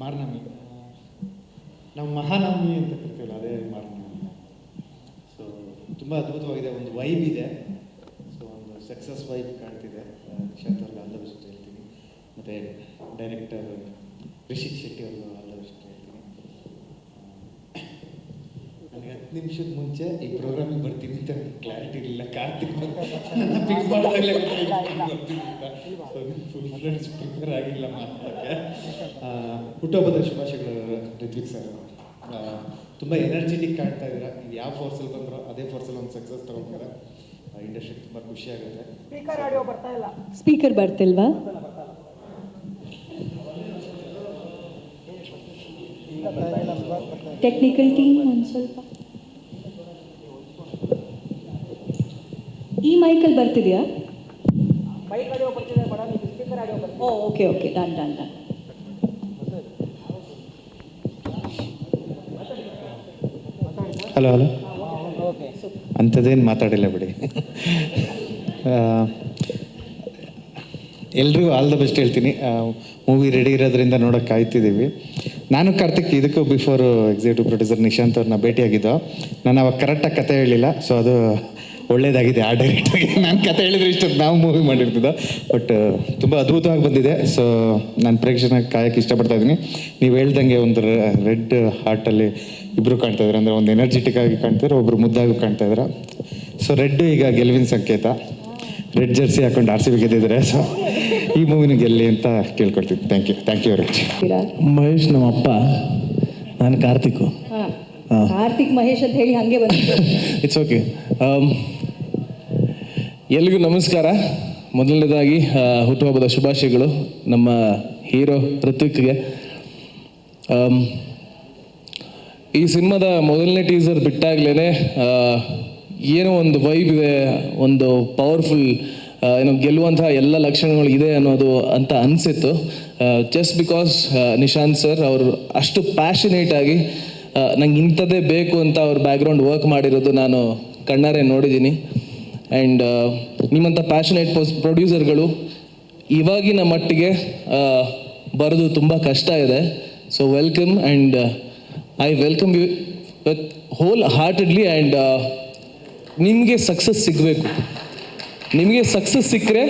ಮಾರ್ನಮಿ ನಾವು ಮಹಾನವಮಿ ಅಂತ ಕರಿತೀವಲ್ಲ, ಅದೇ ಮಾರ್ನಮಿ ಸೊ ತುಂಬ ಅದ್ಭುತವಾಗಿದೆ, ಒಂದು ವೈಬ್ ಇದೆ. ಸೊ ಒಂದು ಸಕ್ಸಸ್ ವೈಬ್ ಕಾಣ್ತಿದೆ. ನಿಶಾಂತ್ ಅವ್ರಿಗೆ ಜೊತೆ ಹೇಳ್ತೀನಿ. ಮತ್ತು ಡೈರೆಕ್ಟರ್ ರಿಷಿತ್ ಶೆಟ್ಟಿ ಅವ್ರಿಗೂ ಆಲ್ ದ ಬೆಸ್ಟ್ ಹೇಳ್ತೀನಿ ನನಗೆ ಹತ್ತು ನಿಮಿಷದ ಮುಂಚೆ ಈ ಪ್ರೋಗ್ರಾಮಿಗೆ ಬರ್ತೀನಿ ಅಂತ ಕ್ಲಾರಿಟಿ ಇರಲಿಲ್ಲ. ಕಾರ್ತಿಕ್ ನನ್ನ ಪಿಕ್ ಮಾಡಿದಾಗಲೇ ಬರ್ತೀನಿ ಅಂತ. ಫುಲ್ ಫ್ರೆಂಡ್ಸ್ ಪ್ರಿಪೇರ್ ಆಗಿಲ್ಲ ಮಾತಾಡೋಕ್ಕೆ. ಹುಟ್ಟುಹಬ್ಬದ ಶುಭಾಶಯಗಳು ರಿತ್ವಿಕ್ ಸರ್ ತುಂಬ ಎನರ್ಜೆಟಿಕ್ ಕಾಣ್ತಾ ಇದ್ದೀರಾ. ನೀವು ಯಾವ ಫೋರ್ಸಲ್ಲಿ ಬಂದ್ರೋ ಅದೇ ಫೋರ್ಸಲ್ಲಿ ಒಂದು ಸಕ್ಸಸ್ ತಗೊಂಡಿದ್ದಾರೆ ಇಂಡಸ್ಟ್ರಿ ತುಂಬ ಖುಷಿ ಆಗುತ್ತೆ. ಸ್ಪೀಕರ್ ಆಡಿಯೋ ಬರ್ತಾ ಇಲ್ಲ. ಸ್ಪೀಕರ್ ಬರ್ತಿಲ್ವಾ? ಟೆಕ್ನಿಕಲ್ ಟೀಮ್ ಒಂದು ಸ್ವಲ್ಪ. ಈ ಮೈಕಲ್ಲಿ ಬರ್ತಿದೆಯಾ? ಓ okay okay done done done hello hello okay ಅಂಥದ್ದೇನು ಮಾತಾಡಿಲ್ಲ ಬಿಡಿ. ಎಲ್ರಿಗೂ ಆಲ್ ದ ಬೆಸ್ಟ್ ಹೇಳ್ತೀನಿ. ಮೂವಿ ರೆಡಿ ಇರೋದ್ರಿಂದ ನೋಡೋಕೆ ಕಾಯ್ತಿದ್ದೀವಿ. ನಾನು ಕಾರ್ತಿಕ್ ಇದಕ್ಕೂ ಬಿಫೋರ್ ಎಕ್ಸಿಕ್ಯೂಟಿವ್ ಪ್ರೊಡ್ಯೂಸರ್ ನಿಶಾಂತ್ ಅವ್ರನ್ನ ಭೇಟಿಯಾಗಿದ್ದು. ನಾನು ಅವಾಗ ಕರೆಕ್ಟಾಗಿ ಕತೆ ಹೇಳಿಲ್ಲ ಸೊ ಅದು ಒಳ್ಳೇದಾಗಿದೆ. ಆ ಡೈರೆಕ್ಟಾಗಿ ನಾನು ಕತೆ ಹೇಳಿದ್ರೆ ಇಷ್ಟೊತ್ತು ನಾವು ಮೂವಿ ಮಾಡಿರ್ತಿದ್ದೋ. ಬಟ್ ತುಂಬ ಅದ್ಭುತವಾಗಿ ಬಂದಿದೆ. ಸೊ ನಾನು ಪ್ರೇಕ್ಷಕನ ಕಾಯಕ್ಕೆ ಇಷ್ಟಪಡ್ತಾ ಇದ್ದೀನಿ. ನೀವು ಹೇಳ್ದಂಗೆ ಒಂದು ರೆಡ್ ಹಾರ್ಟಲ್ಲಿ ಇಬ್ಬರು ಕಾಣ್ತಾ ಇದ್ದಾರೆ ಅಂದರೆ ಒಂದು ಎನರ್ಜೆಟಿಕ್ ಆಗಿ ಕಾಣ್ತಿದ್ದಾರೆ ಒಬ್ಬರು ಮುದ್ದಾಗಿ ಕಾಣ್ತಾ ಇದ್ದಾರೆ ಸೊ ರೆಡ್ ಈಗ ಗೆಲುವಿನ ಸಂಕೇತ. ರೆಡ್ ಜರ್ಸಿ ಹಾಕೊಂಡು ಆರ್ ಸಿ ಬಿ ಗೆದ್ದಿದ್ದಾರೆ. ಸೊ ಈ ಮೂವಿನ ಗೆಲ್ಲಿ ಅಂತ ಕೇಳ್ಕೊಡ್ತೀನಿ thank you thank you very much Mahesh ನಮ್ಮ ಅಪ್ಪ ನಾನು ಕಾರ್ತಿಕ್. ಹಾಂ. ಹಾ. ಕಾರ್ತಿಕ್ ಮಹೇಶ್ ಅಂತ ಹೇಳಿ ಹಾಗೆ ಬಂದ ಇಟ್ಸ್ ಓಕೆ ಎಲ್ರಿಗೂ ನಮಸ್ಕಾರ. ಮೊದಲನೇದಾಗಿ ಹುಟ್ಟುಹಬ್ಬದ ಶುಭಾಶಯಗಳು ನಮ್ಮ ಹೀರೋ ಋತ್ವಿಕ್ಗೆ ಈ ಸಿನಿಮಾದ ಮೊದಲನೇ ಟೀಸರ್ ಬಿಟ್ಟಾಗ್ಲೇ ಏನೋ ಒಂದು ವೈಬ್ ಇದೆ, ಒಂದು ಪವರ್ಫುಲ್ ಏನೋ ಗೆಲ್ಲುವಂತಹ ಎಲ್ಲ ಲಕ್ಷಣಗಳು ಇದೆ ಅನ್ನೋದು ಅಂತ ಅನಿಸಿತ್ತು. ಜಸ್ಟ್ ಬಿಕಾಸ್ ನಿಶಾಂತ್ ಸರ್ ಅವರು ಅಷ್ಟು ಪ್ಯಾಷನೇಟ್ ಆಗಿ ನಂಗೆ ಇಂಥದ್ದೇ ಬೇಕು ಅಂತ ಅವ್ರ ಬ್ಯಾಕ್ಗ್ರೌಂಡ್ ವರ್ಕ್ ಮಾಡಿರೋದು ನಾನು ಕಣ್ಣಾರೆ ನೋಡಿದ್ದೀನಿ. ಆ್ಯಂಡ್ ನಿಮ್ಮಂಥ ಪ್ಯಾಷನೇಟ್ ಪೋಸ್ ಪ್ರೊಡ್ಯೂಸರ್ಗಳು ಇವಾಗಿನ ಮಟ್ಟಿಗೆ ಬರೋದು ತುಂಬ ಕಷ್ಟ ಇದೆ. So welcome and I welcome you with whole heartedly and ನಿಮಗೆ ಸಕ್ಸಸ್ ಸಿಗಬೇಕು. ನಿಮಗೆ ಸಕ್ಸಸ್ ಸಿಕ್ಕರೆ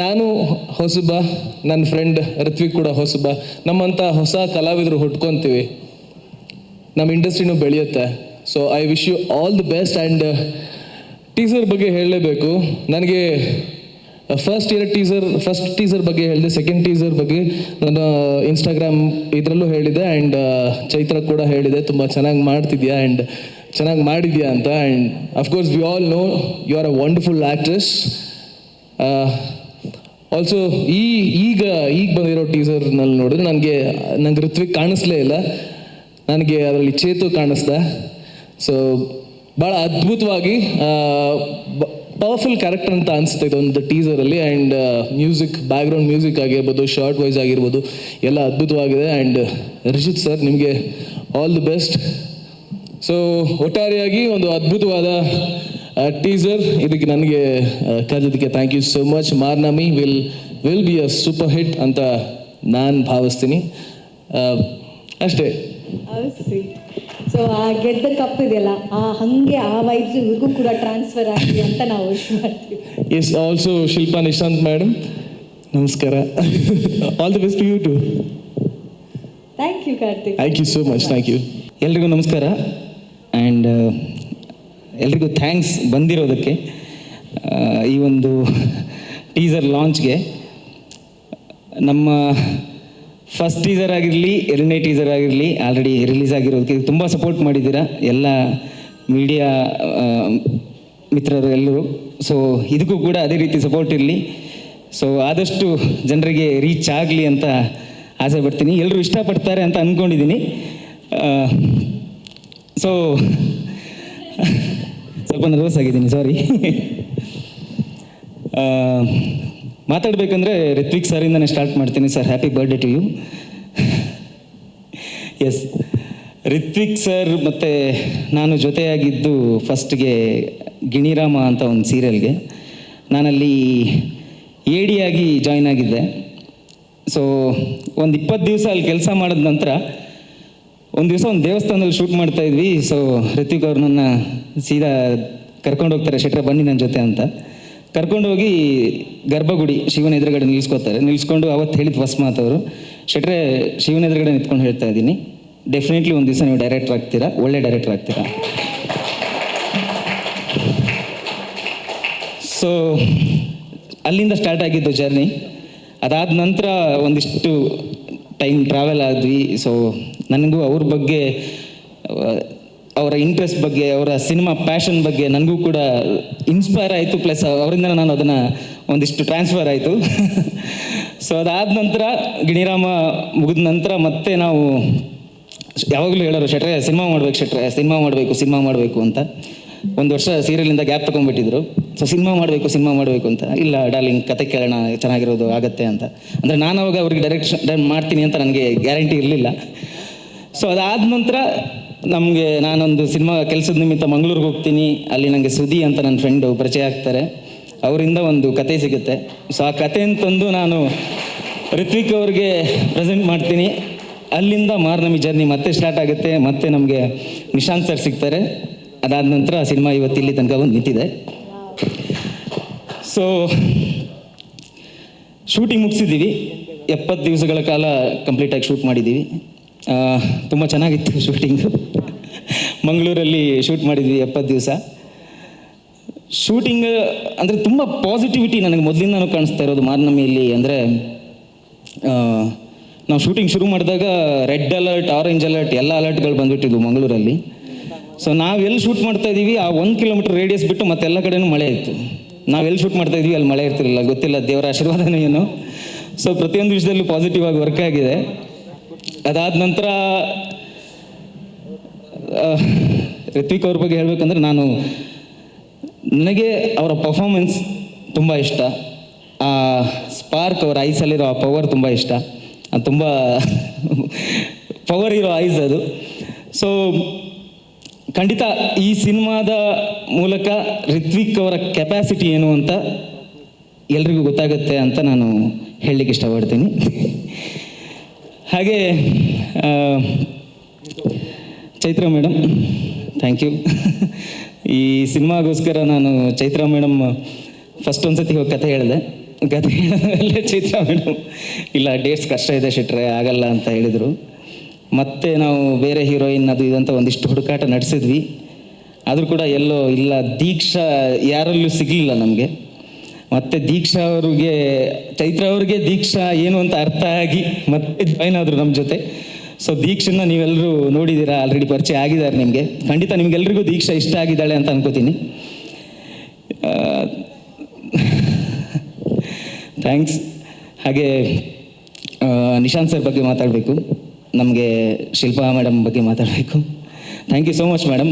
ನಾನು ಹೊಸಬ, ನನ್ನ ಫ್ರೆಂಡ್ ಋತ್ವಿಕ್ ಕೂಡ ಹೊಸಬ, ನಮ್ಮಂಥ ಹೊಸ ಕಲಾವಿದರು ಹುಟ್ಕೊತೀವಿ. ನಮ್ಮ ಇಂಡಸ್ಟ್ರಿನೂ ಬೆಳೆಯುತ್ತೆ. So I wish you all the best and teaser ಬಗ್ಗೆ ಹೇಳಲೇಬೇಕು. ನನಗೆ first year teaser first teaser ಬಗ್ಗೆ ಹೇಳಿದೆ ಸೆಕೆಂಡ್ ಟೀಸರ್ ಬಗ್ಗೆ ನಾನು ಇನ್ಸ್ಟಾಗ್ರಾಮ್ ಇದರಲ್ಲೂ ಹೇಳಿದೆ ಆ್ಯಂಡ್ ಚೈತ್ರ ಕೂಡ ಹೇಳಿದೆ, ತುಂಬ ಚೆನ್ನಾಗಿ ಮಾಡ್ತಿದ್ಯಾ ಆ್ಯಂಡ್ ಚೆನ್ನಾಗಿ ಮಾಡಿದ್ಯಾ ಅಂತ and of course we all know you are a wonderful actress also ಈ, ಈಗ ಈಗ ಬಂದಿರೋ ಟೀಸರ್ನಲ್ಲಿ ನೋಡಿದ್ರೆ ನನಗೆ, ನಂಗೆ ಋತ್ವಿಕ್ ಕಾಣಿಸ್ಲೇ ಇಲ್ಲ. ನನಗೆ ಅದರಲ್ಲಿ ಚೇತು ಕಾಣಿಸ್ದ. ಸೊ ಭಾಳ ಅದ್ಭುತವಾಗಿ ಪವರ್ಫುಲ್ ಕ್ಯಾರೆಕ್ಟರ್ ಅಂತ ಅನಿಸುತ್ತೆ ಇದೊಂದು ಟೀಸರಲ್ಲಿ ಆ್ಯಂಡ್ ಮ್ಯೂಸಿಕ್ ಬ್ಯಾಕ್ಗ್ರೌಂಡ್ ಮ್ಯೂಸಿಕ್ ಆಗಿರ್ಬೋದು ಶಾರ್ಟ್ ವೈಸ್ ಆಗಿರ್ಬೋದು, ಎಲ್ಲ ಅದ್ಭುತವಾಗಿದೆ. ಆ್ಯಂಡ್ ರಿಜಿತ್ ಸರ್ ನಿಮಗೆ ಆಲ್ ದಿ ಬೆಸ್ಟ್ ಸೊ ಒಟ್ಟಾರೆಯಾಗಿ ಒಂದು ಅದ್ಭುತವಾದ ಟೀಸರ್ ಇದಕ್ಕೆ ನನಗೆ ಕರೆದಿದ್ದಕ್ಕೆ thank you so much Marnami will will be a super hit ಅಂತ ನಾನು ಭಾವಿಸ್ತೀನಿ. ಅಷ್ಟೇ. ಸೊ ಆ ಗೆದ್ದ ಕಪ್ ಇದೆಯಲ್ಲ ಆ ಹಂಗೆ ಆ ವೈಬ್ಸ್ ಇವ್ರಿಗೂ ಕೂಡ ಟ್ರಾನ್ಸ್ಫರ್ ಆಗಲಿ ಅಂತ ನಾವು ವಿಶ್ ಮಾಡ್ತೀವಿ. Yes also Shilpa Nishanth madam ನಮಸ್ಕಾರ all the best you too thank you Karthik thank you so much thank you ಎಲ್ರಿಗೂ ನಮಸ್ಕಾರ. ಆ್ಯಂಡ್ ಎಲ್ರಿಗೂ ಥ್ಯಾಂಕ್ಸ್ ಬಂದಿರೋದಕ್ಕೆ. ಆ, ಈ ಒಂದು ಟೀಸರ್ ಲಾಂಚ್ಗೆ ನಮ್ಮ ಫಸ್ಟ್ ಟೀಸರ್ ಆಗಿರಲಿ, ಎರಡನೇ ಟೀಸರ್ ಆಗಿರಲಿ ಆಲ್ರೆಡಿ ರಿಲೀಸ್ ಆಗಿರೋದಕ್ಕೆ ತುಂಬ ಸಪೋರ್ಟ್ ಮಾಡಿದ್ದೀರಾ? ಎಲ್ಲ ಮೀಡಿಯಾ ಮಿತ್ರರು ಎಲ್ಲರೂ. ಸೊ ಇದಕ್ಕೂ ಕೂಡ ಅದೇ ರೀತಿ ಸಪೋರ್ಟ್ ಇರಲಿ. ಸೊ ಆದಷ್ಟು ಜನರಿಗೆ ರೀಚ್ ಆಗಲಿ ಅಂತ ಆಸೆ ಪಡ್ತೀನಿ. ಎಲ್ಲರೂ ಇಷ್ಟಪಡ್ತಾರೆ ಅಂತ ಅಂದ್ಕೊಂಡಿದ್ದೀನಿ ಸೊ ಸ್ವಲ್ಪ ನರ್ವಸ್ ಆಗಿದ್ದೀನಿ ಸಾರಿ ಮಾತಾಡಬೇಕಂದ್ರೆ ರಿತ್ವಿಕ್ ಸರ್ ಸರಿಂದನೇ ಸ್ಟಾರ್ಟ್ ಮಾಡ್ತೀನಿ sir happy birthday to you yes Rithvik sir ಮತ್ತು ನಾನು ಜೊತೆಯಾಗಿದ್ದು ಫಸ್ಟ್ಗೆ ಗಿಣಿರಾಮ ಅಂತ ಒಂದು ಸೀರಿಯಲ್ಗೆ ನಾನಲ್ಲಿ ಎ ಆಗಿ ಜಾಯ್ನ್ ಆಗಿದ್ದೆ. ಸೊ ಒಂದು ಇಪ್ಪತ್ತು ದಿವಸ ಅಲ್ಲಿ ಕೆಲಸ ಮಾಡಿದ ನಂತರ ಒಂದು ದಿವಸ ಒಂದು ದೇವಸ್ಥಾನದಲ್ಲಿ ಶೂಟ್ ಮಾಡ್ತಾ ಇದ್ವಿ. ಸೊ ರಿತ್ವಿಕ್ ಅವ್ರು ನನ್ನ ಸೀದಾ ಕರ್ಕೊಂಡು ಹೋಗ್ತಾರೆ. ಶೆಟ್ರ ಬನ್ನಿ ನನ್ನ ಜೊತೆ ಅಂತ. ಕರ್ಕೊಂಡೋಗಿ ಗರ್ಭಗುಡಿ ಶಿವನ ಎದುರುಗಡೆ ನಿಲ್ಲಿಸ್ಕೋತಾರೆ. ನಿಲ್ಲಿಸ್ಕೊಂಡು ಅವತ್ತು ಹೇಳಿದ ಫಸ್ಟ್ ಅವರು, ಶೆಟ್ರೆ, ಶಿವನ ಎದುರುಗಡೆ ನಿಂತ್ಕೊಂಡು ಹೇಳ್ತಾ ಇದ್ದೀನಿ. ಡೆಫಿನೆಟ್ಲಿ ಒಂದು ದಿವಸ ನೀವು ಡೈರೆಕ್ಟರ್ ಆಗ್ತೀರಾ? ಒಳ್ಳೆ ಡೈರೆಕ್ಟರ್ ಆಗ್ತೀರಾ? ಸೊ ಅಲ್ಲಿಂದ ಸ್ಟಾರ್ಟ್ ಆಗಿದ್ದು ಜರ್ನಿ ಅದಾದ ನಂತರ ಒಂದಿಷ್ಟು ಟೈಮ್ ಟ್ರಾವೆಲ್ ಆದ್ವಿ. ಸೊ ನನಗೂ ಅವ್ರ ಬಗ್ಗೆ ಅವರ ಇಂಟ್ರೆಸ್ಟ್ ಬಗ್ಗೆ, ಅವರ ಸಿನಿಮಾ ಪ್ಯಾಷನ್ ಬಗ್ಗೆ ನನಗೂ ಕೂಡ ಇನ್ಸ್ಪೈರ್ ಆಯಿತು. ಪ್ಲಸ್ ಅವರಿಂದ ನಾನು ಅದನ್ನು ಒಂದಿಷ್ಟು ಟ್ರಾನ್ಸ್ಫರ್ ಆಯಿತು. ಸೊ ಅದಾದ ನಂತರ ಗಿಣಿರಾಮ ಮುಗಿದ ನಂತರ ಮತ್ತೆ ನಾವು ಯಾವಾಗಲೂ ಹೇಳೋರು ಶೆಟ್ರೆ ಸಿನಿಮಾ ಮಾಡ್ಬೇಕು ಶೆಟ್ರೆ ಸಿನಿಮಾ ಮಾಡಬೇಕು ಸಿನಿಮಾ ಮಾಡಬೇಕು ಅಂತ. ಒಂದು ವರ್ಷ ಸೀರಿಯಲಿಂದ ಗ್ಯಾಪ್ ತೊಗೊಂಡ್ಬಿಟ್ಟಿದ್ರು. ಸೊ ಸಿನಿಮಾ ಮಾಡಬೇಕು ಸಿನಿಮಾ ಮಾಡಬೇಕು ಅಂತ. ಇಲ್ಲ ಡಾರ್ಲಿಂಗ್ ಕತೆ ಕೇಳೋಣ, ಚೆನ್ನಾಗಿರೋದು ಆಗತ್ತೆ ಅಂತ. ಅಂದರೆ ನಾನು ಅವಾಗ ಅವ್ರಿಗೆ ಡೈರೆಕ್ಷನ್ ಮಾಡ್ತೀನಿ ಅಂತ ನನಗೆ ಗ್ಯಾರಂಟಿ ಇರಲಿಲ್ಲ. ಸೊ ಅದಾದ ನಂತರ ನಮಗೆ ನಾನೊಂದು ಸಿನಿಮಾ ಕೆಲಸದ ನಿಮಿತ್ತ ಮಂಗಳೂರಿಗೆ ಹೋಗ್ತೀನಿ, ಅಲ್ಲಿ ನನಗೆ ಸುದಿ ಅಂತ ನನ್ನ ಫ್ರೆಂಡು ಪರಿಚಯ ಆಗ್ತಾರೆ. ಅವರಿಂದ ಒಂದು ಕತೆ ಸಿಗುತ್ತೆ. ಸೊ ಆ ಕತೆ ಅಂತಂದು ನಾನು ಋತ್ವಿಕ್ ಅವ್ರಿಗೆ ಪ್ರೆಸೆಂಟ್ ಮಾಡ್ತೀನಿ. ಅಲ್ಲಿಂದ ಮಾರ್ನಮಿ ಜರ್ನಿ ಮತ್ತೆ ಸ್ಟಾರ್ಟ್ ಆಗುತ್ತೆ, ಮತ್ತೆ ನಮಗೆ ನಿಶಾಂತ್ ಸರ್ ಸಿಗ್ತಾರೆ. ಅದಾದ ನಂತರ ಆ ಸಿನಿಮಾ ಇವತ್ತು ಇಲ್ಲಿ ತನಕ ಒಂದು ನಿಂತಿದೆ. ಸೊ ಶೂಟಿಂಗ್ ಮುಗಿಸಿದ್ದೀವಿ. ಎಪ್ಪತ್ತು ದಿವಸಗಳ ಕಾಲ ಕಂಪ್ಲೀಟಾಗಿ ಶೂಟ್ ಮಾಡಿದ್ದೀವಿ. ತುಂಬ ಚೆನ್ನಾಗಿತ್ತು ಶೂಟಿಂಗು ಮಂಗಳೂರಲ್ಲಿ ಶೂಟ್ ಮಾಡಿದ್ವಿ ಎಪ್ಪತ್ತು ದಿವಸ. ಶೂಟಿಂಗ್ ಅಂದರೆ ತುಂಬ ಪಾಸಿಟಿವಿಟಿ ನನಗೆ ಮೊದಲಿಂದನೂ ಕಾಣಿಸ್ತಾ ಇರೋದು ಮಾರ್ನಮಿಯಲ್ಲಿ ಅಂದರೆ ನಾವು ಶೂಟಿಂಗ್ ಶುರು ಮಾಡಿದಾಗ ರೆಡ್ ಅಲರ್ಟ್ ಆರೆಂಜ್ ಅಲರ್ಟ್ ಎಲ್ಲ ಅಲರ್ಟ್ಗಳು ಬಂದುಬಿಟ್ಟಿದ್ವು ಮಂಗಳೂರಲ್ಲಿ. ಸೊ ನಾವು ಎಲ್ಲಿ ಶೂಟ್ ಮಾಡ್ತಾ ಇದ್ದೀವಿ, ಆ ಒಂದು ಕಿಲೋಮೀಟರ್ ರೇಡಿಯಸ್ ಬಿಟ್ಟು ಮತ್ತೆಲ್ಲ ಕಡೆನೂ ಮಳೆ ಇತ್ತು. ನಾವು ಎಲ್ಲಿ ಶೂಟ್ ಮಾಡ್ತಾ ಇದ್ವಿ ಅಲ್ಲಿ ಮಳೆ ಇರ್ತಿರಲಿಲ್ಲ, ಗೊತ್ತಿಲ್ಲ ದೇವರ ಆಶೀರ್ವಾದನೇ ಏನು. ಸೊ ಪ್ರತಿಯೊಂದು ವಿಷಯದಲ್ಲೂ ಪಾಸಿಟಿವ್ ಆಗಿ ವರ್ಕ್ ಆಗಿದೆ. ಅದಾದ ನಂತರ ಋತ್ವಿಕ್ ಅವ್ರ ಬಗ್ಗೆ ಹೇಳಬೇಕಂದ್ರೆ ನಾನು ನನಗೆ ಅವರ ಪರ್ಫಾರ್ಮೆನ್ಸ್ ತುಂಬ ಇಷ್ಟ. ಆ ಸ್ಪಾರ್ಕ್ ಅವರ ಐಸಲ್ಲಿರೋ ಆ ಪವರ್ ತುಂಬ ಇಷ್ಟ. ತುಂಬ ಪವರ್ ಇರೋ ಐಸ್ ಅದು. ಸೊ ಖಂಡಿತ ಈ ಸಿನಿಮಾದ ಮೂಲಕ ರಿತ್ವಿಕ್ ಅವರ ಕೆಪಾಸಿಟಿ ಏನು ಅಂತ ಎಲ್ರಿಗೂ ಗೊತ್ತಾಗುತ್ತೆ ಅಂತ ನಾನು ಹೇಳಲಿಕ್ಕೆ ಇಷ್ಟಪಡ್ತೀನಿ. ಹಾಗೆ ಚೈತ್ರ ಮೇಡಮ್ ಥ್ಯಾಂಕ್ ಯು ಈ ಸಿನಿಮಾಗೋಸ್ಕರ ನಾನು ಚೈತ್ರ ಮೇಡಮ್ ಫಸ್ಟ್ ಒಂದ್ಸತಿ ಹೋಗಿ ಕತೆ ಹೇಳಿದೆ. ಕತೆ ಹೇಳಿದ್ರೆ ಚೈತ್ರ ಮೇಡಮ್, ಇಲ್ಲ ಡೇಟ್ಸ್ ಕಷ್ಟ ಇದೆ ಶೆಟ್ರೆ, ಆಗಲ್ಲ ಅಂತ ಹೇಳಿದರು. ಮತ್ತೆ ನಾವು ಬೇರೆ ಹೀರೋಯಿನ್ ಅದು ಇದಂತ ಒಂದಿಷ್ಟು ಹುಡುಕಾಟ ನಡೆಸಿದ್ವಿ. ಆದರೂ ಕೂಡ ಎಲ್ಲೋ ಇಲ್ಲ, ದೀಕ್ಷಾ ಯಾರಲ್ಲೂ ಸಿಗಲಿಲ್ಲ ನಮಗೆ. ಮತ್ತೆ ದೀಕ್ಷಾ ಅವರಿಗೆ, ಚೈತ್ರ ಅವ್ರಿಗೆ ದೀಕ್ಷಾ ಏನು ಅಂತ ಅರ್ಥ ಆಗಿ ಮತ್ತೆ ಜಾಯ್ನ್ ಆದರು ನಮ್ಮ ಜೊತೆ. ಸೊ ದೀಕ್ಷನ್ನ ನೀವೆಲ್ಲರೂ ನೋಡಿದ್ದೀರಾ? ಆಲ್ರೆಡಿ ಪರಿಚಯ ಆಗಿದ್ದಾರೆ ನಿಮಗೆ. ಖಂಡಿತ ನಿಮ್ಗೆಲ್ರಿಗೂ ದೀಕ್ಷಾ ಇಷ್ಟ ಆಗಿದ್ದಾಳೆ ಅಂತ ಅನ್ಕೋತೀನಿ. ಥ್ಯಾಂಕ್ಸ್ ಹಾಗೆ ನಿಶಾಂತ್ ಸರ್ ಬಗ್ಗೆ ಮಾತಾಡಬೇಕು. ನಮಗೆ ಶಿಲ್ಪಾ ಮೇಡಮ್ ಬಗ್ಗೆ ಮಾತಾಡಬೇಕು. Thank you so much madam